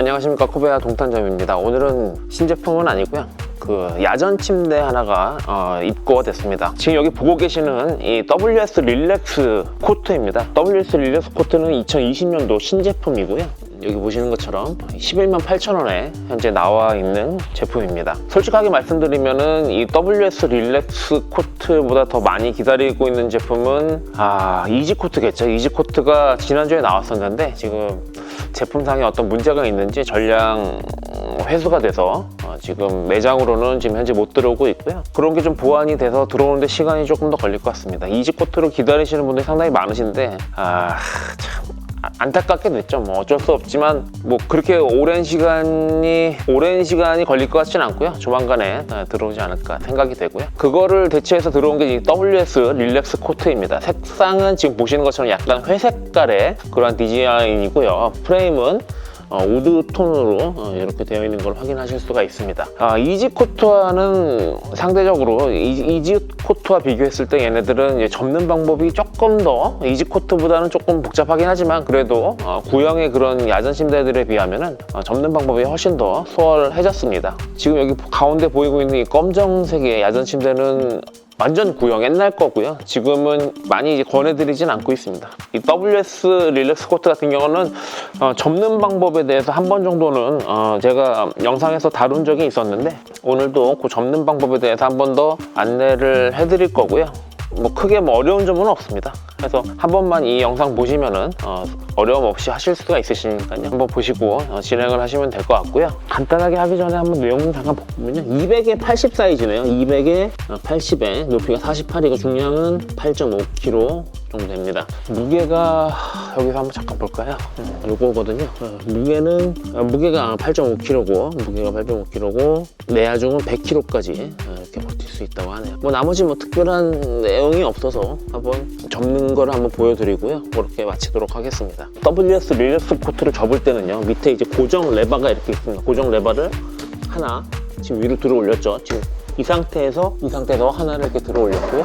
안녕하십니까 코베아 동탄점입니다. 오늘은 신제품은 아니고요. 그 야전 침대 하나가 어, 입고가 됐습니다. 지금 여기 보고 계시는 이 WS 릴렉스 코트입니다. WS 릴렉스 코트는 2020년도 신제품이고요. 여기 보시는 것처럼 11만 8천 원에 현재 나와 있는 제품입니다. 솔직하게 말씀드리면은 이 WS 릴렉스 코트보다 더 많이 기다리고 있는 제품은 아 이지 코트겠죠. 이지 코트가 지난주에 나왔었는데 지금 제품상에 어떤 문제가 있는지 전량 회수가 돼서 어, 지금 매장으로는 지금 현재 못 들어오고 있고요. 그런 게 좀 보완이 돼서 들어오는데 시간이 조금 더 걸릴 것 같습니다. 이지 코트로 기다리시는 분들이 상당히 많으신데 아 참. 아, 안타깝게 됐죠. 뭐 어쩔 수 없지만 뭐 그렇게 오랜 시간이 오랜 시간이 걸릴 것 같지는 않고요. 조만간에 어, 들어오지 않을까 생각이 되고요. 그거를 대체해서 들어온 게이 WS 릴렉스 코트입니다. 색상은 지금 보시는 것처럼 약간 회색깔의 그런 디자인이고요. 프레임은 어, 우드 톤으로 어, 이렇게 되어 있는 걸 확인하실 수가 있습니다. 아, 이지 코트와는 상대적으로 이, 지 코트와 비교했을 때 얘네들은 접는 방법이 조금 더 이지 코트보다는 조금 복잡하긴 하지만 그래도 어, 구형의 그런 야전 침대들에 비하면은 어, 접는 방법이 훨씬 더 수월해졌습니다. 지금 여기 가운데 보이고 있는 이 검정색의 야전 침대는 완전 구형 옛날 거고요. 지금은 많이 권해드리진 않고 있습니다. 이 WS 릴렉스 코트 같은 경우는 어, 접는 방법에 대해서 한 번 정도는 어, 제가 영상에서 다룬 적이 있었는데 오늘도 그 접는 방법에 대해서 한 번 더 안내를 해드릴 거고요. 뭐 크게 뭐 어려운 점은 없습니다. 그래서 한 번만 이 영상 보시면은 어, 어려움 없이 하실 수가 있으시니까요. 한번 보시고 어, 진행을 하시면 될 것 같고요. 간단하게 하기 전에 한번 내용 잠깐 보면요. 200에 80 사이즈네요. 200에 80에 높이가 48이고 중량은 8.5kg 정도 됩니다. 무게가 여기서 한번 잠깐 볼까요? 음, 요거거든요. 어, 무게는 어, 무게가 8.5kg고 무게가 8.5kg고 내야중은 100kg까지 이렇게 버틸 수 있다고 하네요. 뭐 나머지 뭐 특별한 내용이 없어서 한번 접는 거를 한번 보여드리고요. 그렇게 마치도록 하겠습니다. WS 릴렉스 코트를 접을 때는요. 밑에 이제 고정 레버가 이렇게 있습니다. 고정 레버를 하나 지금 위로 들어 올렸죠. 지금 이 상태에서 이 상태에서 하나를 이렇게 들어 올렸고요.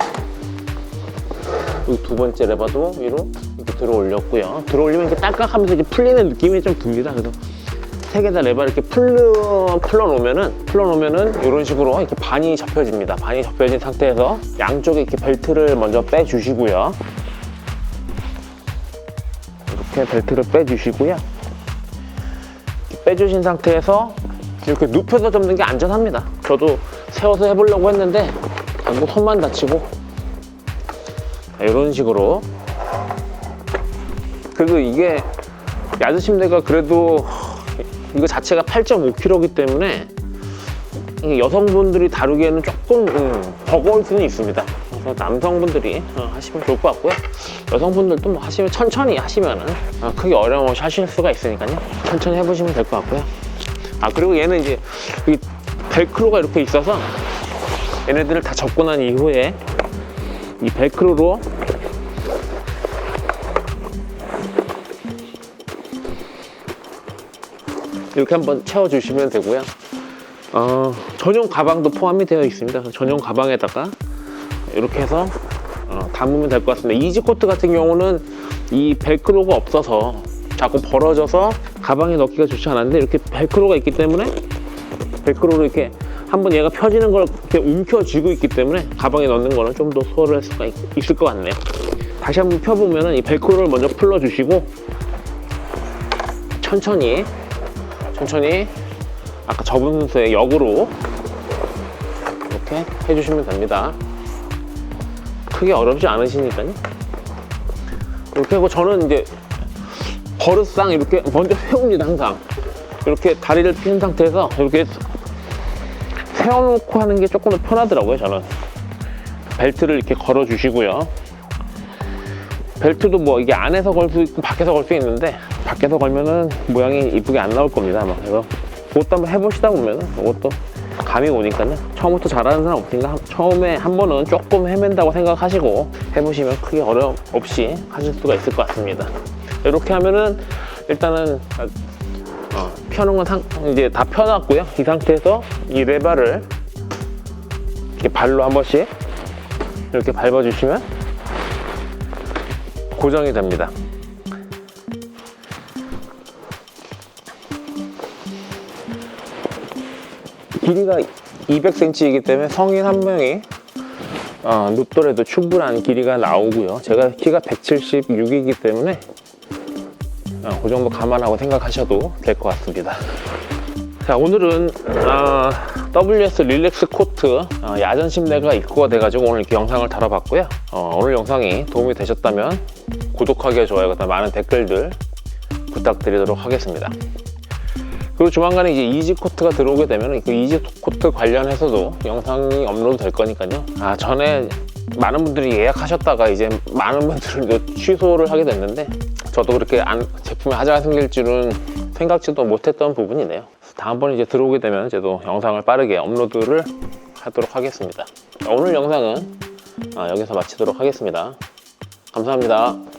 여기 두 번째 레버도 위로 이렇게 들어 올렸고요. 들어 올리면 이렇게 딸깍하면서 이렇게 풀리는 느낌이 좀 듭니다. 그래서 세 개 다 레버 이렇게 풀러, 풀러 놓으면은, 풀러 놓으면은 이런 식으로 이렇게 반이 접혀집니다. 반이 접혀진 상태에서 양쪽에 이렇게 벨트를 먼저 빼주시고요. 이렇게 벨트를 빼주시고요. 빼주신 상태에서 이렇게 눕혀서 접는 게 안전합니다. 저도 세워서 해보려고 했는데, 결국 손만 다치고, 이런 식으로. 그리고 이게 야드 침대가 그래도 이거 자체가 8.5kg이기 때문에 이게 여성분들이 다루기에는 조금 음, 버거울 수는 있습니다. 그래서 남성분들이 어, 하시면 좋을 것 같고요. 여성분들도 뭐 하시면 천천히 하시면은 어, 크게 어려움 없이 하실 수가 있으니까요. 천천히 해보시면 될 것 같고요. 아 그리고 얘는 이제 이 벨크로가 이렇게 있어서 얘네들을 다난 이후에 이 벨크로로 이렇게 한번 채워주시면 되고요. 어, 전용 가방도 포함이 되어 있습니다. 전용 가방에다가 이렇게 해서 어, 담으면 될 것 같습니다. 이지코트 같은 경우는 이 벨크로가 없어서 자꾸 벌어져서 가방에 넣기가 좋지 않았는데 이렇게 벨크로가 있기 때문에 벨크로로 이렇게 한번 얘가 펴지는 걸 이렇게 움켜쥐고 있기 때문에 가방에 넣는 거는 좀더 수월할 수가 있, 있을 것 같네요. 다시 한번 펴보면은 이 벨크로를 먼저 풀러주시고 천천히 천천히 아까 접은 순서의 역으로 이렇게 해주시면 됩니다. 크게 어렵지 않으시니까요. 이렇게 하고 저는 이제 버릇상 이렇게 먼저 세웁니다 항상 이렇게 다리를 핀 상태에서 이렇게 세워놓고 하는 게 조금 더 편하더라고요 저는 벨트를 이렇게 걸어 주시고요 벨트도 뭐 이게 안에서 걸 수 있고 밖에서 걸 수 있는데 밖에서 걸면은 모양이 이쁘게 안 나올 겁니다 아마. 그래서 그것도 한번 해보시다 보면은 그것도 감이 오니까요 처음부터 잘하는 사람 없으니까 한- 처음에 한 번은 조금 헤맨다고 생각하시고 해보시면 크게 어려움 없이 하실 수가 있을 것 같습니다. 이렇게 하면은 일단은 어, 펴는 건 상, 이제 다 펴놨고요. 이 상태에서 이 레바를 이렇게 발로 한 번씩 이렇게 밟아주시면 고정이 됩니다. 길이가 200cm이기 때문에 성인 한 명이 어, 눕더라도 충분한 길이가 나오고요. 제가 키가 176이기 때문에 어, 그 정도 감안하고 생각하셔도 될 것 같습니다. 자 오늘은 어, WS 릴렉스 코트 어, 야전 침대가 입고가 돼가지고 오늘 영상을 다뤄봤고요. 어, 오늘 영상이 도움이 되셨다면 구독하기와 좋아요, 많은 댓글들 부탁드리도록 하겠습니다. 그리고 조만간에 이제 이지 코트가 들어오게 되면 그 이지 코트 관련해서도 영상이 업로드 될 거니까요. 아 전에 많은 분들이 예약하셨다가 이제 많은 이제 취소를 하게 됐는데 저도 그렇게 안, 제품에 하자가 생길 줄은 생각지도 못했던 부분이네요. 다음번에 이제 들어오게 되면 저도 영상을 빠르게 업로드를 하도록 하겠습니다. 오늘 영상은 아, 여기서 마치도록 하겠습니다. 감사합니다.